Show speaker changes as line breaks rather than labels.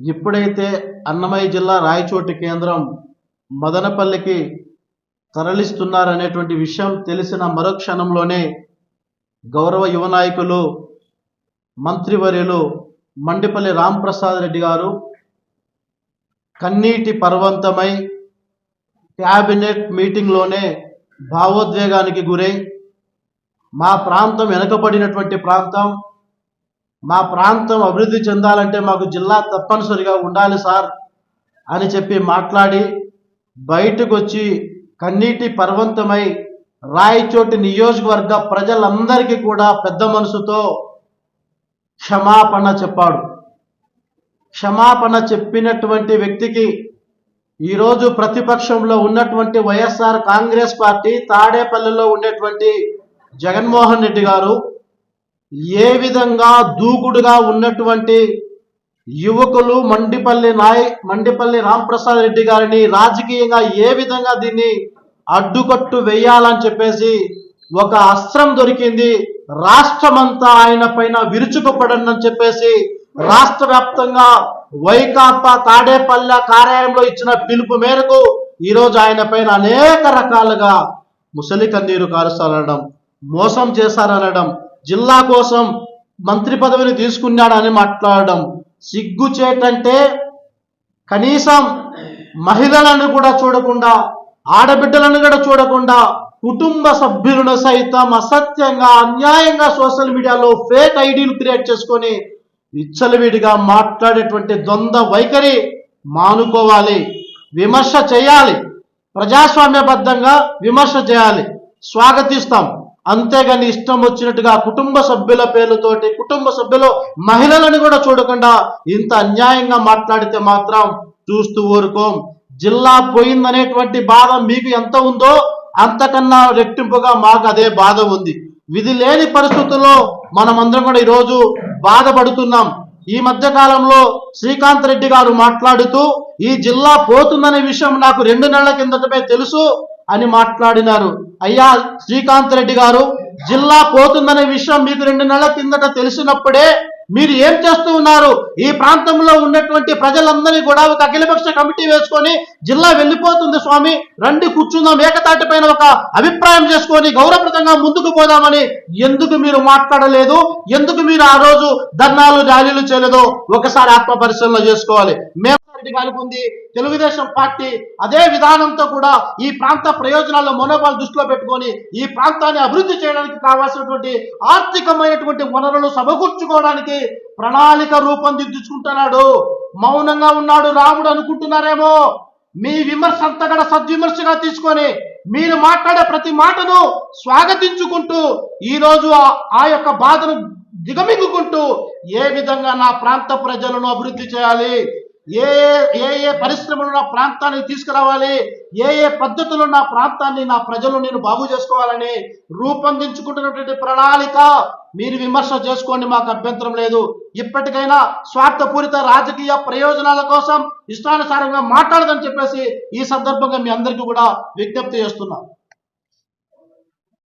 ఇప్పుడైతే అన్నమయ్య జిల్లా రాయచోటి కేంద్రం మదనపల్లికి తరలిస్తున్నారనేటువంటి విషయం తెలిసిన మరో క్షణంలోనే గౌరవ యువ నాయకులు మంత్రివర్యులు మండిపల్లి రాంప్రసాద్ రెడ్డి గారు కన్నీటి పర్వంతమై క్యాబినెట్ మీటింగ్లోనే భావోద్వేగానికి గురై మా ప్రాంతం వెనుకబడినటువంటి ప్రాంతం మా ప్రాంతం అభివృద్ధి చెందాలంటే మాకు జిల్లా తప్పనిసరిగా ఉండాలి సార్ అని చెప్పి మాట్లాడి బయటకు వచ్చి కన్నీటి పర్వంతమై రాయచోటి నియోజకవర్గ ప్రజలందరికీ కూడా పెద్ద మనసుతో క్షమాపణ చెప్పాడు. క్షమాపణ చెప్పినటువంటి వ్యక్తికి ఈరోజు ప్రతిపక్షంలో ఉన్నటువంటి వైఎస్ఆర్ కాంగ్రెస్ పార్టీ తాడేపల్లిలో ఉండేటువంటి జగన్మోహన్ రెడ్డి గారు ఏ విధంగా దూకుడుగా ఉన్నటువంటి యువకులు మండిపల్లి నాయ్ మండిపల్లి రాంప్రసాద్ రెడ్డి గారిని రాజకీయంగా ఏ విధంగా దీన్ని అడ్డుకట్టు వేయాలని చెప్పేసి ఒక అస్త్రం దొరికింది. రాష్ట్రమంతా ఆయన పైన విరుచుకుపడండి అని చెప్పేసి రాష్ట్ర వ్యాప్తంగా వైకాపా తాడేపల్లె కార్యాలయంలో ఇచ్చిన పిలుపు మేరకు ఈరోజు ఆయన పైన అనేక రకాలుగా ముసలి కన్నీరు కారుస్తారనడం మోసం చేశారనడం జిల్లా కోసం మంత్రి పదవిని తీసుకున్నాడని మాట్లాడడం సిగ్గుచేటంటే కనీసం మహిళలను కూడా చూడకుండా ఆడబిడ్డలను కూడా చూడకుండా కుటుంబ సభ్యులను సైతం అసత్యంగా అన్యాయంగా సోషల్ మీడియాలో ఫేక్ ఐడీలు క్రియేట్ చేసుకొని విచ్చలవిడిగా మాట్లాడేటువంటి ద్వంద్వ వైఖరి మానుకోవాలి విమర్శ చేయాలి ప్రజాస్వామ్యబద్ధంగా విమర్శ చేయాలి. స్వాగతిస్తాం. అంతేగాని ఇష్టం వచ్చినట్టుగా కుటుంబ సభ్యుల పేర్లతోటి కుటుంబ సభ్యులు మహిళలను కూడా చూడకుండా ఇంత అన్యాయంగా మాట్లాడితే మాత్రం చూస్తూ ఊరుకోం. జిల్లా పోయిందనేటువంటి బాధ మీకు ఎంత ఉందో అంతకన్నా రెట్టింపుగా మాకు అదే బాధ ఉంది. విధి లేని పరిస్థితుల్లో మనమందరం కూడా ఈరోజు బాధపడుతున్నాం. ఈ మధ్య కాలంలో శ్రీకాంత్ రెడ్డి గారు మాట్లాడుతూ ఈ జిల్లా పోతుందనే విషయం నాకు రెండు నెలల కిందటమే తెలుసు. అని మాట్లాడినారు. అయ్యా శ్రీకాంత్ రెడ్డి గారు జిల్లా పోతుందనే విషయం మీకు రెండు నెలల కిందట తెలిసినప్పుడే మీరు ఏం చేస్తూ ఉన్నారు? ఈ ప్రాంతంలో ఉన్నటువంటి ప్రజలందరినీ కూడా ఒక అఖిలపక్ష కమిటీ వేసుకొని జిల్లా వెళ్ళిపోతుంది స్వామి. రండి కూర్చుందాం ఏకతాటి పైన ఒక అభిప్రాయం చేసుకొని గౌరవప్రదంగా ముందుకు పోదామని ఎందుకు మీరు మాట్లాడలేదు? ఎందుకు మీరు ఆ రోజు ధర్నాలు ర్యాలీలు చేయలేదో ఒకసారి ఆత్మ పరిశీలన చేసుకోవాలి పార్టీ రెడ్డి తెలుగుదేశం పార్టీ అదే విధానంతో కూడా ఈ ప్రాంత ప్రయోజనాల మనోభావాలు దృష్టిలో పెట్టుకొని ఈ ప్రాంతాన్ని అభివృద్ధి చేయడానికి కావాల్సినటువంటి ఆర్థికమైనటువంటి వనరులు సమకూర్చుకోవడానికి ప్రణాళిక రూపొందించుకుంటున్నాడు మౌనంగా ఉన్నాడు రాముడు అనుకుంటున్నారేమో. మీ విమర్శ అంతా కూడా సద్విమర్శగా తీసుకొని మీరు మాట్లాడే ప్రతి మాటను స్వాగతించుకుంటూ ఈ రోజు ఆ యొక్క బాధను దిగమింగుకుంటూ ఏ విధంగా నా ప్రాంత ప్రజలను అభివృద్ధి చేయాలి? ఏ ఏ ఏ పరిశ్రమలు నా ప్రాంతానికి తీసుకురావాలి? ఏ ఏ పద్ధతులు నా ప్రాంతాన్ని నా ప్రజలు నేను బాగు చేసుకోవాలని రూపొందించుకుంటున్నటువంటి ప్రణాళిక మీరు విమర్శ చేసుకోండి మాకు అభ్యంతరం లేదు. ఇప్పటికైనా స్వార్థపూరిత రాజకీయ ప్రయోజనాల కోసం ఇష్టానుసారంగా మాట్లాడదని చెప్పేసి ఈ సందర్భంగా మీ అందరికీ కూడా విజ్ఞప్తి చేస్తున్నాం.